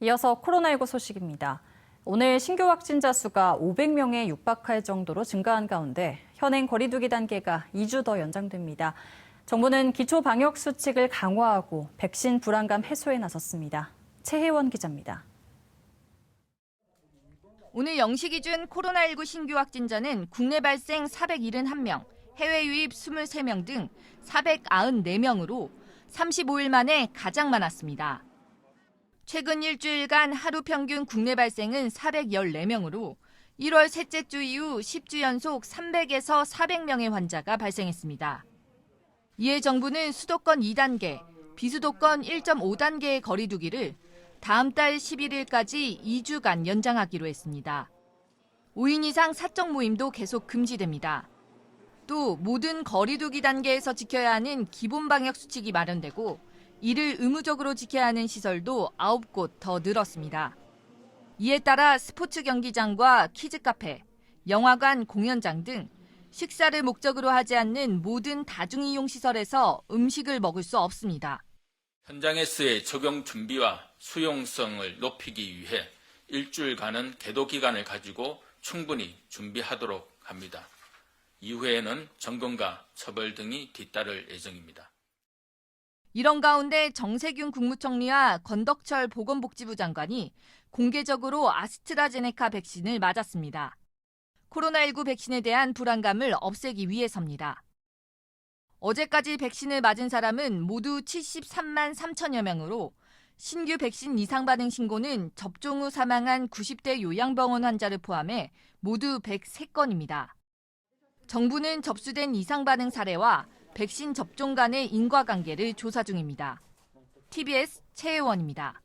이어서 코로나19 소식입니다. 오늘 신규 확진자 수가 500명에 육박할 정도로 증가한 가운데 현행 거리두기 단계가 2주 더 연장됩니다. 정부는 기초 방역 수칙을 강화하고 백신 불안감 해소에 나섰습니다. 최혜원 기자입니다. 오늘 0시 기준 코로나19 신규 확진자는 국내 발생 471명, 해외 유입 23명 등 494명으로 35일 만에 가장 많았습니다. 최근 일주일간 하루 평균 국내 발생은 414명으로 1월 셋째 주 이후 10주 연속 300에서 400명의 환자가 발생했습니다. 이에 정부는 수도권 2단계, 비수도권 1.5단계의 거리두기를 다음 달 11일까지 2주간 연장하기로 했습니다. 5인 이상 사적 모임도 계속 금지됩니다. 또 모든 거리두기 단계에서 지켜야 하는 기본 방역 수칙이 마련되고 이를 의무적으로 지켜야 하는 시설도 9곳 더 늘었습니다. 이에 따라 스포츠 경기장과 키즈 카페, 영화관, 공연장 등 식사를 목적으로 하지 않는 모든 다중이용 시설에서 음식을 먹을 수 없습니다. 현장에서의 적용 준비와 수용성을 높이기 위해 일주일간은 계도 기간을 가지고 충분히 준비하도록 합니다. 이후에는 점검과 처벌 등이 뒤따를 예정입니다. 이런 가운데 정세균 국무총리와 건덕철 보건복지부 장관이 공개적으로 아스트라제네카 백신을 맞았습니다. 코로나19 백신에 대한 불안감을 없애기 위해서입니다. 어제까지 백신을 맞은 사람은 모두 73만 3천여 명으로 신규 백신 이상 반응 신고는 접종 후 사망한 90대 요양병원 환자를 포함해 모두 103건입니다. 정부는 접수된 이상 반응 사례와 백신 접종 간의 인과관계를 조사 중입니다. TBS 최혜원입니다.